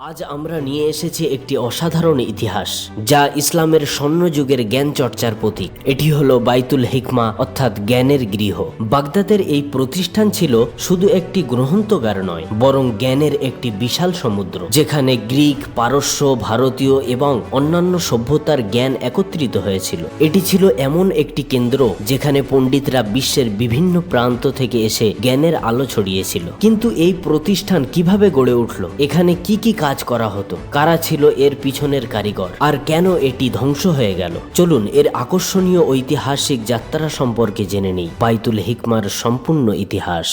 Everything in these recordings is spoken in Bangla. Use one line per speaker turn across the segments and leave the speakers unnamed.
আজ আমরা নিয়ে এসেছি একটি অসাধারণ ইতিহাস, যা ইসলামের স্বর্ণযুগের জ্ঞান চর্চার প্রতীক। এটি হল বাইতুল হিকমা, অর্থাৎ জ্ঞানের গৃহ। বাগদাদের এই প্রতিষ্ঠান ছিল শুধু একটি গ্রন্থগার নয়, বরং জ্ঞানের একটি বিশাল সমুদ্র, যেখানে গ্রিক, পারস্য, ভারতীয় এবং অন্যান্য সভ্যতার জ্ঞান একত্রিত হয়েছিল। এটি ছিল এমন একটি কেন্দ্র, যেখানে পণ্ডিতরা বিশ্বের বিভিন্ন প্রান্ত থেকে এসে জ্ঞানের আলো ছড়িয়েছিল। কিন্তু এই প্রতিষ্ঠান কীভাবে গড়ে উঠল? এখানে কি কি কাজ করা হতো। কারা ছিল এর পিছনের কারিগর? আর কেন এটি ধ্বংস হয়ে গেল? চলুন, এর আকর্ষণীয় ঐতিহাসিক যাত্রা সম্পর্কে জেনে নিই। বাইতুল হিকমার সম্পূর্ণ ইতিহাস।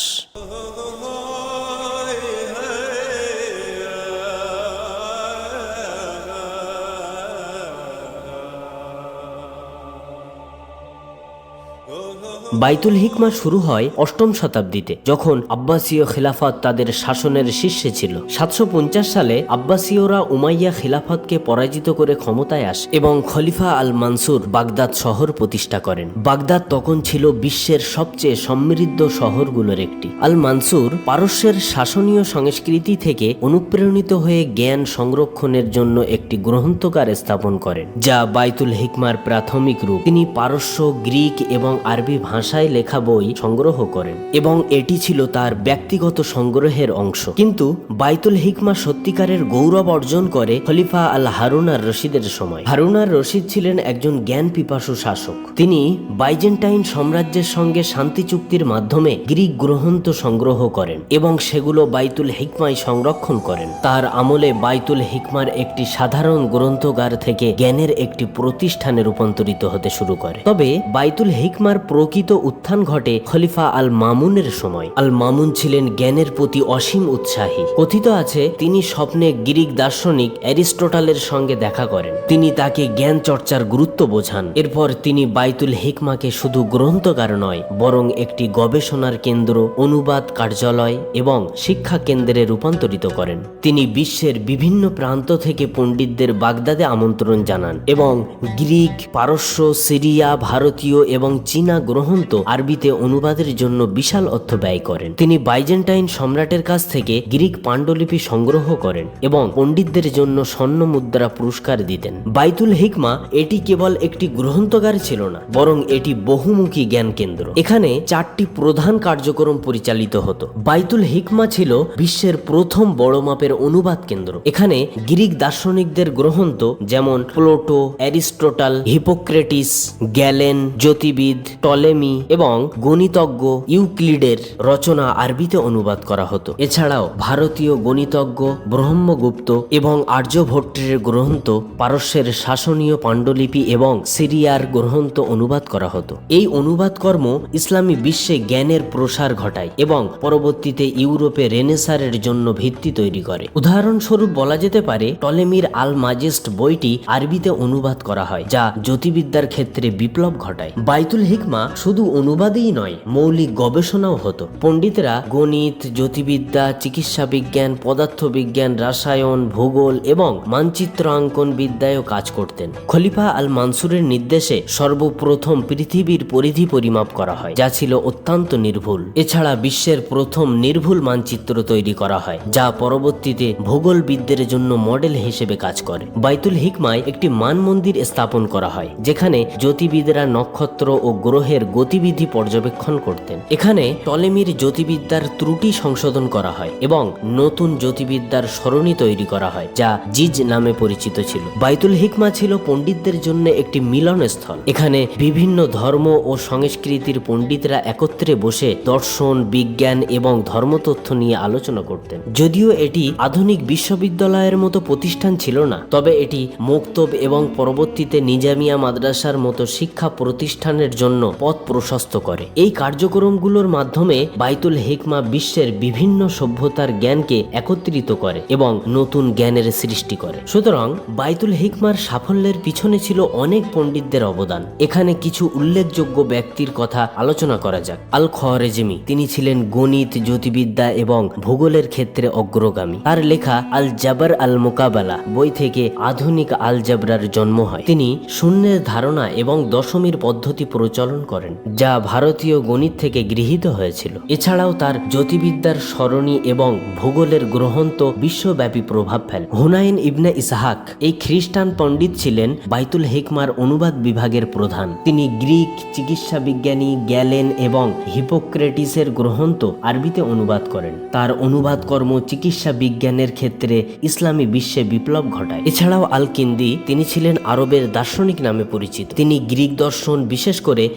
বাইতুল হিকমা শুরু হয় অষ্টম শতাব্দীতে, যখন আব্বাসীয় খিলাফত তাদের শাসনের শীর্ষে ছিল। সাতশো পঞ্চাশ সালে আব্বাসীয়রা উমাইয়া খিলাফতকে পরাজিত করে ক্ষমতায় আসে এবং খলিফা আল মানসুর বাগদাদ শহর প্রতিষ্ঠা করেন। বাগদাদ তখন ছিল বিশ্বের সবচেয়ে সমৃদ্ধ শহরগুলোর একটি। আল মানসুর পারস্যের শাসনীয় সংস্কৃতি থেকে অনুপ্রেরণিত হয়ে জ্ঞান সংরক্ষণের জন্য একটি গ্রন্থকার স্থাপন করেন, যা বাইতুল হিকমার প্রাথমিক রূপ। তিনি পারস্য, গ্রিক এবং আরবি ভাষায় লেখা বই সংগ্রহ করেন এবং এটি ছিল তার ব্যক্তিগত সংগ্রহের অংশ। কিন্তু বাইতুল হিকমা সত্যিকারের গৌরব অর্জন করে খলিফা আল হারুনার রশিদের সময়। হারুনার রশিদ ছিলেন একজন জ্ঞান পিপাসু শাসক। তিনি বাইজেন্টাইন সাম্রাজ্যের সঙ্গে শান্তি চুক্তির মাধ্যমে গ্রিক গ্রন্থ সংগ্রহ করেন এবং সেগুলো বাইতুল হিকমায় সংরক্ষণ করেন। তার আমলে বাইতুল হিকমার একটি সাধারণ গ্রন্থগার থেকে জ্ঞানের একটি প্রতিষ্ঠানে রূপান্তরিত হতে শুরু করে। তবে বাইতুল হিকমার প্রকৃত উত্থান ঘটে খলিফা আল মামুনের সময়। আল মামুন ছিলেন জ্ঞানের প্রতি অসীম উৎসাহী। কথিত আছে, তিনি স্বপ্নে গ্রিক দার্শনিক অ্যারিস্টোটালের সঙ্গে দেখা করেন। তিনি তাকে জ্ঞান চর্চার গুরুত্ব বোঝান। এরপর তিনি বাইতুল হিকমাকে শুধু গ্রন্থকার নয়, বরং একটি গবেষণার কেন্দ্র, অনুবাদ কার্যালয় এবং শিক্ষা কেন্দ্রে রূপান্তরিত করেন। তিনি বিশ্বের বিভিন্ন প্রান্ত থেকে পণ্ডিতদের বাগদাদে আমন্ত্রণ জানান এবং গ্রিক, পারস্য, সিরিয়া, ভারতীয় এবং চীনা গ্রন্থ আরবিতে অনুবাদের জন্য বিশাল অর্থ ব্যয় করেন। তিনি বাইজেন্টাইন সম্রাটের কাছ থেকে গ্রিক পাণ্ডুলিপি সংগ্রহ করেন এবং পণ্ডিতদের জন্য স্বর্ণ মুদ্রা পুরস্কার দিতেন। বাইতুল হিকমা এটি কেবল একটি গ্রন্থগার ছিল না, বরং এটি বহুমুখী জ্ঞান কেন্দ্র এখানে চারটি প্রধান কার্যক্রম পরিচালিত হতো। বাইতুল হিকমা ছিল বিশ্বের প্রথম বড় মাপের অনুবাদ কেন্দ্র। এখানে গ্রিক দার্শনিকদের গ্রন্থ যেমন প্লোটো, অ্যারিস্টোটাল, হিপোক্রেটিস, গ্যালেন, জ্যোতিবিদ টলেমি এবং গণিতজ্ঞ ইউক্লিডের রচনা আরবিতে অনুবাদ করা হতো। এছাড়াও ভারতীয় গণিতজ্ঞ ব্রহ্মগুপ্ত এবং আর্যভট্টের গ্রন্থ, পারস্যের শাসনীয় পাণ্ডুলিপি এবং সিরিয়ার গ্রন্থ অনুবাদ করা হতো। এই অনুবাদ কর্ম ইসলামী বিশ্বে জ্ঞানের প্রসার ঘটায় এবং পরবর্তীতে ইউরোপে রেনেসারের জন্য ভিত্তি তৈরি করে। উদাহরণস্বরূপ বলা যেতে পারে, টলেমির আল মাজেস্ট বইটি আরবিতে অনুবাদ করা হয়, যা জ্যোতিবিদ্যার ক্ষেত্রে বিপ্লব ঘটায়। বাইতুল হিকমা শুধু অনুবাদেই নয়, মৌলিক গবেষণাও হতো। পণ্ডিতরা গণিত, জ্যোতিবিদ্যা চিকিৎসা বিজ্ঞান পদার্থবিজ্ঞান, রাসায়ন, ভূগোল এবং মানচিত্রাঙ্কন বিদ্যায়ও কাজ করতেন। খলিফা আল মানসুরের নির্দেশে সর্বপ্রথম পৃথিবীর পরিধি পরিমাপ করা হয়, যা ছিল অত্যন্ত নির্ভুল। এছাড়া বিশ্বের প্রথম নির্ভুল মানচিত্র তৈরি করা হয়, যা পরবর্তীতে ভূগোলবিদদের জন্য মডেল হিসেবে কাজ করে। বাইতুল হিকমায় একটি মান মন্দির স্থাপন করা হয়, যেখানে জ্যোতিবিদরা নক্ষত্র ও গ্রহের গতিবিধি পর্যবেক্ষণ করতেন। এখানে টলেমির জ্যোতিবিদ্যার ত্রুটি সংশোধন করা হয় এবং নতুন জ্যোতিবিদ্যার সরণি তৈরি করা হয়, যা জিজ নামে পরিচিত ছিল। বাইতুল হিকমা ছিল পণ্ডিতদের জন্য একটি মিলনস্থল। এখানে বিভিন্ন ধর্ম ও সংস্কৃতির পণ্ডিতরা একত্রে বসে দর্শন, বিজ্ঞান এবং ধর্মতথ্য নিয়ে আলোচনা করতেন। যদিও এটি আধুনিক বিশ্ববিদ্যালয়ের মতো প্রতিষ্ঠান ছিল না, তবে এটি মুক্তব এবং পরবর্তীতে নিজামিয়া মাদ্রাসার মতো শিক্ষা প্রতিষ্ঠানের জন্য পথ প্রশস্ত করে। এই কার্যক্রমগুলোর মাধ্যমে বাইতুল হিকমা বিশ্বের বিভিন্ন সভ্যতার জ্ঞানকে একত্রিত করে এবং নতুন জ্ঞানের সৃষ্টি করে। সুতরাং বাইতুল হিকমার সাফল্যের পিছনে ছিল অনেক পণ্ডিতদের অবদান। এখানে কিছু উল্লেখযোগ্য ব্যক্তির কথা আলোচনা করা যাক। আল খরেজমি তিনি ছিলেন গণিত, জ্যোতিবিদ্যা এবং ভূগোলের ক্ষেত্রে অগ্রগামী। তার লেখা আল জাবার আল মোকাবেলা বই থেকে আধুনিক আল জাবরার জন্ম হয়। তিনি শূন্যের ধারণা এবং দশমীর পদ্ধতি প্রচলন করেন। যা ভারতীয় গণিত থেকে গৃহীত হয়েছিল। এছাড়াও তার জ্যোতির্বিদ্যার সরণি এবং ভূগোলের গ্রহন্ত বিশ্বব্যাপী প্রভাব ফেলে। হুনাইন ইবনে ইসাহাক এই খ্রিস্টান পণ্ডিত ছিলেন বাইতুল হিকমার অনুবাদ বিভাগের প্রধান। তিনি গ্রিক চিকিৎসা বিজ্ঞানী গ্যালেন এবং হিপোক্রেটিসের গ্রহন্ত আরবিতে অনুবাদ করেন। তার অনুবাদ কর্ম চিকিৎসা বিজ্ঞানের ক্ষেত্রে ইসলামী বিশ্বে বিপ্লব ঘটায়। এছাড়াও আল কিন্দি তিনি ছিলেন আরবের দার্শনিক নামে পরিচিত। তিনি গ্রিক দর্শন বিশেষ করে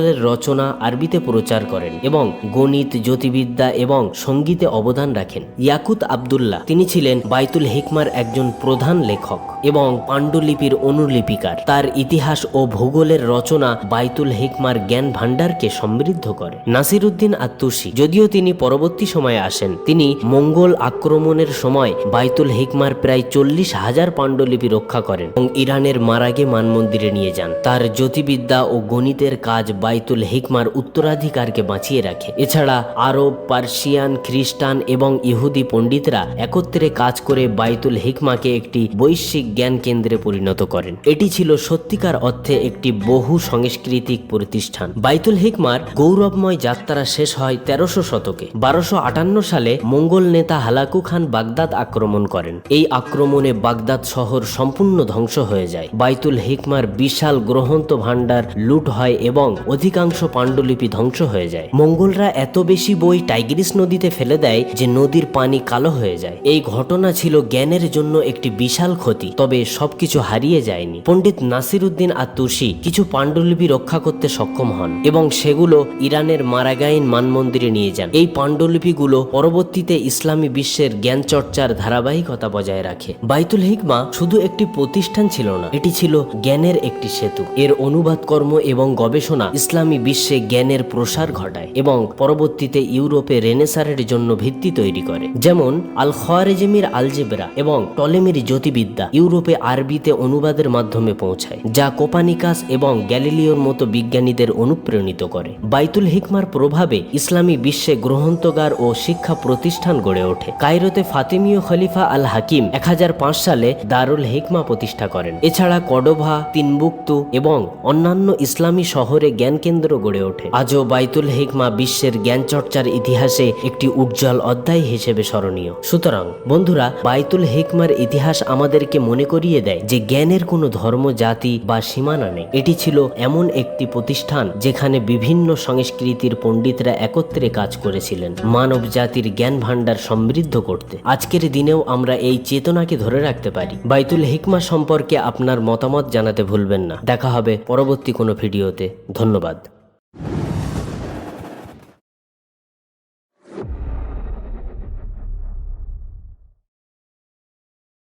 অ্যারিস্টোটলের রচনা, আরবিতে প্রচার করেন এবং গণিত জ্যোতিবিদ্যা এবং সঙ্গীতে অবদান রাখেন। ইয়াকুত আবদুল্লাহ, তিনি ছিলেন বাইতুল হিকমার একজন প্রধান লেখক। এবং পাণ্ডুলিপির অনুলিপিকার। তার ইতিহাস ও ভূগোলের রচনা বাইতুল হিকমার জ্ঞান ভাণ্ডারকে সমৃদ্ধ করে। নাসিরুদ্দিন আত্তুসি, যদিও তিনি পরবর্তী সময়ে আসেন, তিনি মঙ্গল আক্রমণের সময় বাইতুল হিকমার প্রায় চল্লিশ হাজার পাণ্ডুলিপি রক্ষা করেন এবং ইরানের মারাগে মানমন্দিরে নিয়ে যান। তার জ্যোতিবিদ্যা ও গণিতের কাজ বাইতুল হিকমার উত্তরাধিকারকে বাঁচিয়ে রাখে। এছাড়া আরব, পার্সিয়ান, খ্রিস্টান এবং ইহুদি পণ্ডিতরা একত্রে কাজ করে বাইতুল হিকমাকে একটি বৈশ্বিক জ্ঞান কেন্দ্রে পরিণত করেন। এটি ছিল সত্যিকার অর্থে একটি বহু সাংস্কৃতিক প্রতিষ্ঠান। বাইতুল হিকমার গৌরবময় যাত্রা শেষ হয় তেরোশো শতকে। বারোশো আটান্ন সালে মঙ্গল নেতা হালাকু খান বাগদাদ আক্রমণ করেন। এই আক্রমণে বাগদাদ শহর সম্পূর্ণ ধ্বংস হয়ে যায়। বাইতুল হিকমার বিশাল গ্রহন্ত ভাণ্ডার লুট হয় এবং অধিকাংশ পাণ্ডুলিপি ধ্বংস হয়ে যায়। মঙ্গলরা এত বেশি বই টাইগ্রিস নদীতে ফেলে দেয় যে নদীর পানি কালো হয়ে যায়। এই ঘটনা ছিল জ্ঞানের জন্য একটি বিশাল ক্ষতি। তবে সবকিছু হারিয়ে যায়নি। পণ্ডিত নাসির উদ্দিন আর আত্তুসি কিছু পাণ্ডুলিপি রক্ষা করতে সক্ষম হন এবং সেগুলো ইরানের মারাগাইন মানমন্দিরে নিয়ে যান। এই পাণ্ডুলিপিগুলো পরবর্তীতে ইসলামী বিশ্বের জ্ঞান চর্চার ধারাবাহিকতা বজায় রাখে। বাইতুল হিকমা শুধু একটি প্রতিষ্ঠান ছিল না, এটি ছিল জ্ঞানের একটি সেতু। এর অনুবাদ কর্ম এবং গবেষণা ইসলামী বিশ্বে জ্ঞানের প্রসার ঘটায় এবং পরবর্তীতে ইউরোপে রেনেসারের জন্য ভিত্তি তৈরি করে। যেমন আল খোয়ারেজেমির আলজেব্রা এবং টলেমির জ্যোতির্বিদ্যা ইউরোপে আরবিতে অনুবাদের মাধ্যমে পৌঁছায় যা কোপানিকাস এবং গ্যালিলিওর মতো বিজ্ঞানীদের অনুপ্রাণিত করে বাইতুল হিকমার প্রভাবে ইসলামী বিশ্বে গ্রহন্তগার ও শিক্ষা প্রতিষ্ঠান গড়ে ওঠে কায়রোতে ফাতিমীয় খলিফা আল হাকিম এক সালে দারুল হিকমা প্রতিষ্ঠা করেন এছাড়া কডোভা তিনবুক্তু এবং অন্যান্য ইসলামী শহরে জ্ঞান কেন্দ্র গড়ে ওঠে আজও বাইতুল হিকমা বিশ্বের জ্ঞান চর্চার ইতিহাসে একটি উজ্জ্বল অধ্যায় হিসেবে স্মরণীয় সুতরাং বন্ধুরা বাইতুল হিকমার ইতিহাস আমাদেরকে মনে করিয়ে দেয় যে জ্ঞানের কোনো ধর্ম, জাতি বা সীমানা নেই। এটি ছিল এমন একটি প্রতিষ্ঠান যেখানে বিভিন্ন সংস্কৃতির পণ্ডিতরা একত্রে কাজ করেছিলেন মানব জাতির জ্ঞান ভাণ্ডার সমৃদ্ধ করতে। আজকের দিনেও আমরা এই চেতনাকে ধরে রাখতে পারি। বাইতুল হিকমা সম্পর্কে আপনার মতামত জানাতে ভুলবেন না। দেখা হবে পরবর্তী কোনো ভিডিওতে। ধন্যবাদ।